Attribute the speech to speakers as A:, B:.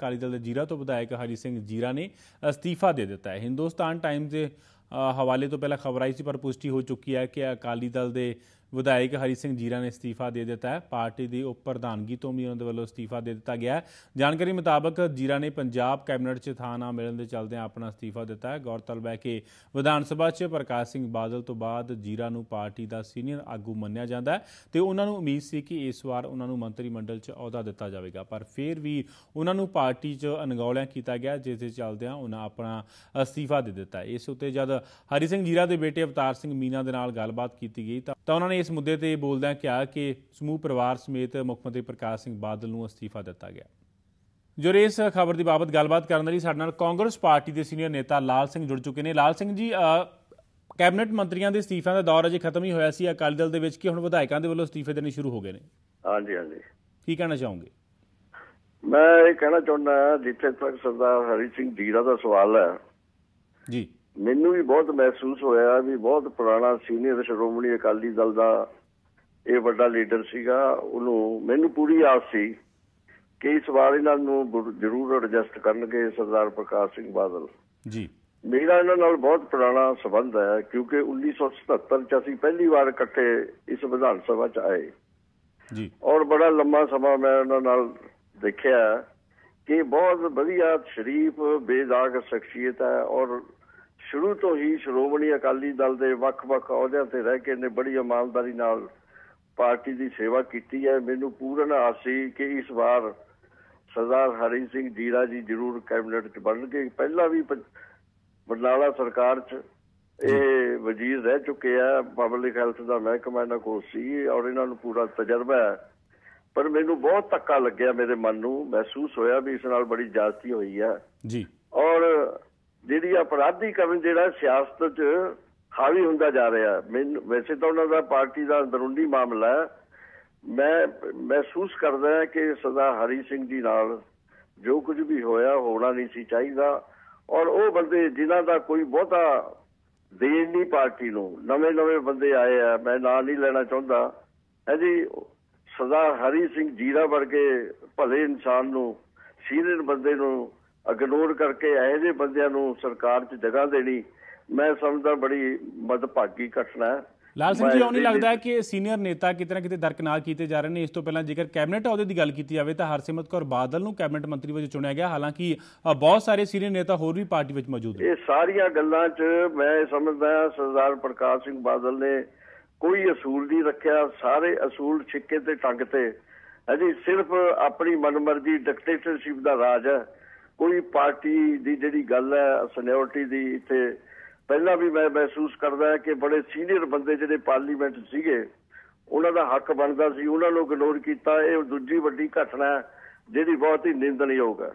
A: ਅਕਾਲੀ ਦਲ ਦੇ ਜੀਰਾ ਤੋਂ ਵਿਧਾਇਕ ਹਰੀ ਸਿੰਘ ਜੀਰਾ ਨੇ ਅਸਤੀਫਾ ਦੇ ਦਿੱਤਾ ਹੈ। ਹਿੰਦੁਸਤਾਨ ਟਾਈਮਜ਼ ਦੇ ਹਵਾਲੇ ਤੋਂ ਪਹਿਲਾਂ ਖਬਰ ਆਈ ਸੀ, ਪਰ ਪੁਸ਼ਟੀ ਹੋ ਚੁੱਕੀ ਹੈ ਕਿ ਅਕਾਲੀ ਦਲ ਦੇ ਵਿਧਾਇਕ ਹਰੀ ਸਿੰਘ ਜੀਰਾ ਨੇ ਅਸਤੀਫਾ ਦੇ ਦਿੱਤਾ ਹੈ। ਪਾਰਟੀ ਦੀ ਉਪ ਪ੍ਰਧਾਨਗੀ ਤੋਂ ਵੀ ਉਹਨਾਂ ਦੇ ਵੱਲੋਂ ਅਸਤੀਫਾ ਦੇ ਦਿੱਤਾ ਗਿਆ ਹੈ। ਜਾਣਕਾਰੀ ਮੁਤਾਬਕ ਜੀਰਾ ਨੇ ਪੰਜਾਬ ਕੈਬਨਿਟ 'ਚ ਥਾਂ ਨਾ ਮਿਲਣ ਦੇ ਚੱਲਦਿਆਂ ਆਪਣਾ ਅਸਤੀਫਾ ਦਿੱਤਾ ਹੈ। ਗੌਰਤਲਬ ਹੈ ਕਿ ਵਿਧਾਨ ਸਭਾ 'ਚ ਪ੍ਰਕਾਸ਼ ਸਿੰਘ ਬਾਦਲ ਤੋਂ ਬਾਅਦ ਜੀਰਾ ਨੂੰ ਪਾਰਟੀ ਦਾ ਸੀਨੀਅਰ ਆਗੂ ਮੰਨਿਆ ਜਾਂਦਾ ਹੈ ਤੇ ਉਹਨਾਂ ਨੂੰ ਉਮੀਦ ਸੀ ਕਿ ਇਸ ਵਾਰ ਉਹਨਾਂ ਨੂੰ ਮੰਤਰੀ ਮੰਡਲ 'ਚ ਅਹੁਦਾ ਦਿੱਤਾ ਜਾਵੇਗਾ। ਪਰ ਫਿਰ ਵੀ ਉਹਨਾਂ ਨੂੰ ਪਾਰਟੀ 'ਚ ਅਣਗੌਲਿਆਂ ਕੀਤਾ ਗਿਆ, ਜਿਸ ਦੇ ਚਲਦਿਆਂ ਉਹਨਾਂ ਆਪਣਾ ਅਸਤੀਫਾ ਦੇ ਦਿੱਤਾ ਇਸ ਉੱਤੇ ਜਦ ਹਰੀ ਸਿੰਘ ਜੀਰਾ ਦੇ ਬੇਟੇ ਅਵਤਾਰ ਸਿੰਘ ਮੀਨਾ ਦੇ ਨਾਲ ਗੱਲਬਾਤ ਕੀਤੀ ਗਈ ਤਾਂ ਤਾਂ ਉਹਨਾਂ ਨੇ ਇਸ ਮੁੱਦੇ ਤੇ ਬੋਲਦਿਆਂ ਕਿਹਾ ਕਿ ਸਮੂਹ ਪਰਿਵਾਰ ਸਮੇਤ ਮੁੱਖ ਮੰਤਰੀ ਪ੍ਰਕਾਸ਼ ਸਿੰਘ ਬਾਦਲ ਨੂੰ ਅਸਤੀਫਾ ਦਿੱਤਾ ਗਿਆ। ਜੋ ਇਸ ਖਬਰ ਦੀ ਬਾਬਤ ਗੱਲਬਾਤ ਕਰਨ ਲਈ ਸਾਡੇ ਨਾਲ ਕਾਂਗਰਸ ਪਾਰਟੀ ਦੇ ਸੀਨੀਅਰ ਨੇਤਾ ਲਾਲ ਸਿੰਘ ਜੁੜ ਚੁੱਕੇ ਨੇ। ਲਾਲ ਸਿੰਘ ਜੀ ਕੈਬਨਿਟ ਮੰਤਰੀਆਂ ਦੇ ਅਸਤੀਫਿਆਂ ਦਾ ਦੌਰ ਅਜੇ ਖਤਮ ਹੀ ਹੋਇਆ ਸੀ। ਅਕਾਲੀ ਦਲ ਦੇ ਵਿੱਚ ਕਿ ਹੁਣ ਵਿਧਾਇਕਾਂ ਦੇ ਵੱਲੋਂ ਅਸਤੀਫੇ ਦੇਣੇ ਸ਼ੁਰੂ ਹੋ ਗਏ ਨੇ?
B: ਹਾਂਜੀ ਹਾਂਜੀ।
A: ਕੀ ਕਹਿਣਾ ਚਾਹੋਗੇ?
B: ਮੈਂ ਇਹ ਕਹਿਣਾ ਚਾਹੁੰਦਾ ਜਿੱਥੇ ਤੱਕ ਸਰਦਾਰ ਹਰੀ ਸਿੰਘ ਜੀਰਾ ਦਾ ਸਵਾਲ ਹੈ
A: ਜੀ।
B: ਮੈਨੂੰ ਵੀ ਬਹੁਤ ਮਹਿਸੂਸ ਹੋਇਆ ਵੀ ਬਹੁਤ ਪੁਰਾਣਾ ਸੀਨੀਅਰ ਸ਼੍ਰੋਮਣੀ ਅਕਾਲੀ ਦਲ ਦਾ ਇਹ ਵੱਡਾ ਲੀਡਰ ਸੀਗਾ ਉਹਨੂੰ ਮੈਨੂੰ ਪੂਰੀ ਆਸ ਸੀ ਕਿ ਇਸ ਵਾਰ ਇਹਨਾਂ ਨੂੰ ਜ਼ਰੂਰ ਐਡਜਸਟ ਕਰਨਗੇ ਸਰਦਾਰ ਪ੍ਰਕਾਸ਼ ਸਿੰਘ ਬਾਦਲ।
A: ਜੀ।
B: ਮੇਰਾ ਇਹਨਾਂ ਨਾਲ ਬਹੁਤ ਪੁਰਾਣਾ ਸਬੰਧ ਹੈ ਕਿਉਂਕਿ 1977 ਚ ਅਸੀਂ ਪਹਿਲੀ ਵਾਰ ਇਕੱਠੇ ਇਸ ਵਿਧਾਨ ਸਭਾ ਚ ਆਏ।
A: ਜੀ।
B: ਔਰ ਬੜਾ ਲੰਮਾ ਸਮਾਂ ਮੈਂ ਉਹਨਾਂ ਨਾਲ ਦੇਖਿਆ ਕਿ ਬਹੁਤ ਵਧੀਆ ਸ਼ਰੀਫ ਬੇਦਾਗ ਸ਼ਖਸੀਅਤ ਹੈ ਔਰ ਸ਼ੁਰੂ ਤੋਂ ਹੀ ਸ਼੍ਰੋਮਣੀ ਅਕਾਲੀ ਦਲ ਦੇ ਵੱਖ-ਵੱਖ ਅਹੁਦਿਆਂ ਤੇ ਰਹਿ ਕੇ ਨੇ ਬੜੀ ਇਮਾਨਦਾਰੀ ਨਾਲ ਪਾਰਟੀ ਦੀ ਸੇਵਾ ਕੀਤੀ ਹੈ। ਮੈਨੂੰ ਪੂਰਨ ਆਸ ਸੀ ਕਿ ਇਸ ਵਾਰ ਸਰਦਾਰ ਹਰੀ ਸਿੰਘ ਜੀਰਾ ਜੀ ਜ਼ਰੂਰ ਕੈਬਨਿਟ 'ਚ ਬਣਨਗੇ। ਪਹਿਲਾਂ ਵੀ ਬਰਨਾਲਾ ਸਰਕਾਰ 'ਚ ਇਹ ਵਜ਼ੀਰ ਰਹਿ ਚੁੱਕੇ ਆ। ਪਬਲਿਕ ਹੈਲਥ ਦਾ ਮਹਿਕਮਾ ਇਹਨਾਂ ਕੋਲ ਸੀ ਔਰ ਇਹਨਾਂ ਨੂੰ ਪੂਰਾ ਤਜਰਬਾ ਹੈ। ਪਰ ਮੈਨੂੰ ਬਹੁਤ ਧੱਕਾ ਲੱਗਿਆ ਮੇਰੇ ਮਨ ਨੂੰ। ਮਹਿਸੂਸ ਹੋਇਆ ਵੀ ਇਸ ਨਾਲ ਬੜੀ ਜ਼ਿਆਦਤੀ ਹੋਈ ਹੈ
A: ਜੀ।
B: ਔਰ ਜਿਹੜੀ ਅਪਰਾਧੀਕਰਨ ਜਿਹੜਾ ਸਿਆਸਤ 'ਚ ਹਾਵੀ ਹੁੰਦਾ ਜਾ ਰਿਹਾ। ਮੈਨੂੰ, ਵੈਸੇ ਤਾਂ ਉਹਨਾਂ ਦਾ ਪਾਰਟੀ ਦਾ ਅੰਦਰੂਨੀ ਮਾਮਲਾ ਹੈ। ਮੈਂ ਮਹਿਸੂਸ ਕਰਦਾ ਕਿ ਸਦਾ ਹਰੀ ਸਿੰਘ ਜੀ ਨਾਲ ਜੋ ਕੁਝ ਵੀ ਹੋਇਆ ਹੋਣਾ ਨਹੀਂ ਸੀ ਚਾਹੀਦਾ। ਔਰ ਉਹ ਬੰਦੇ ਜਿਨ੍ਹਾਂ ਦਾ ਕੋਈ ਬਹੁਤਾ ਦੇਣ ਨਹੀਂ ਪਾਰਟੀ ਨੂੰ, ਨਵੇਂ ਨਵੇਂ ਬੰਦੇ ਆਏ ਆ, ਮੈਂ ਨਾਂ ਨਹੀਂ ਲੈਣਾ ਚਾਹੁੰਦਾ। ਹੈ ਜੀ ਸਦਾ ਹਰੀ ਸਿੰਘ ਜੀਰਾ ਵਰਗੇ ਭਲੇ ਇਨਸਾਨ ਨੂੰ, ਸੀਨੀਅਰ ਬੰਦੇ ਨੂੰ ਇਗਨੋਰ ਕਰਕੇ ਇਹੋ ਜਿਹੇ ਬੰਦਿਆਂ ਨੂੰ ਸਰਕਾਰ 'ਚ ਜਗ੍ਹਾ ਦੇਣੀ। ਮੈਂ ਸਮਝਦਾ ਬੜੀ ਮਦਭਾਗੀ ਘਟਨਾ ਹੈ।
A: ਲਾਲ ਸਿੰਘ ਜੀ ਉਹ ਨਹੀਂ ਲੱਗਦਾ ਕਿ ਸੀਨੀਅਰ ਨੇਤਾ ਕਿਤੇ ਨਾ ਕਿਤੇ ਦਰਕਨਾਰ ਕੀਤੇ ਜਾ ਰਹੇ ਨੇ। ਇਸ ਤੋਂ ਪਹਿਲਾਂ ਜੇਕਰ ਕੈਬਨਿਟ ਅਹੁਦੇ ਦੀ ਗੱਲ ਕੀਤੀ ਜਾਵੇ ਤਾਂ ਹਰਸਿਮਰਤ ਕੌਰ ਬਾਦਲ ਨੂੰ ਕੈਬਨਿਟ ਮੰਤਰੀ ਵਜੋਂ ਚੁਣਿਆ ਗਿਆ। ਹਾਲਾਂਕਿ ਬਹੁਤ ਸਾਰੇ ਸੀਨੀਅਰ ਨੇਤਾ ਹੋਰ ਵੀ ਪਾਰਟੀ ਵਿੱਚ ਮੌਜੂਦ ਨੇ।
B: ਇਹ ਸਾਰੀਆਂ ਗੱਲਾਂ 'ਚ ਮੈਂ ਸਮਝਦਾ ਹਾਂ ਸਰਦਾਰ ਪ੍ਰਕਾਸ਼ ਸਿੰਘ ਬਾਦਲ ਨੇ ਕੋਈ ਅਸੂਲ ਨਹੀਂ ਰੱਖਿਆ। ਸਾਰੇ ਅਸੂਲ ਛਿੱਕੇ ਤੇ ਟੰਗ ਤੇ। ਅਜੀ ਸਿਰਫ ਆਪਣੀ ਮਨਮਰਜ਼ੀ ਡਿਕਟੇਟਰਸ਼ਿਪ ਦਾ ਰਾਜ ਹੈ। ਕੋਈ ਪਾਰਟੀ ਦੀ ਜਿਹੜੀ ਗੱਲ ਹੈ ਸੀਨੀਅਰਟੀ ਦੀ ਇੱਥੇ, ਪਹਿਲਾਂ ਵੀ ਮੈਂ ਮਹਿਸੂਸ ਕਰਦਾ ਕਿ ਬੜੇ ਸੀਨੀਅਰ ਬੰਦੇ ਜਿਹੜੇ ਪਾਰਲੀਮੈਂਟ ਸੀਗੇ, ਉਹਨਾਂ ਦਾ ਹੱਕ ਬਣਦਾ ਸੀ, ਉਹਨਾਂ ਨੂੰ ਇਗਨੋਰ ਕੀਤਾ, ਇਹ ਦੂਜੀ ਵੱਡੀ ਘਟਨਾ ਹੈ, ਜਿਹੜੀ ਬਹੁਤ ਹੀ ਨਿੰਦਣਯੋਗ ਹੈ।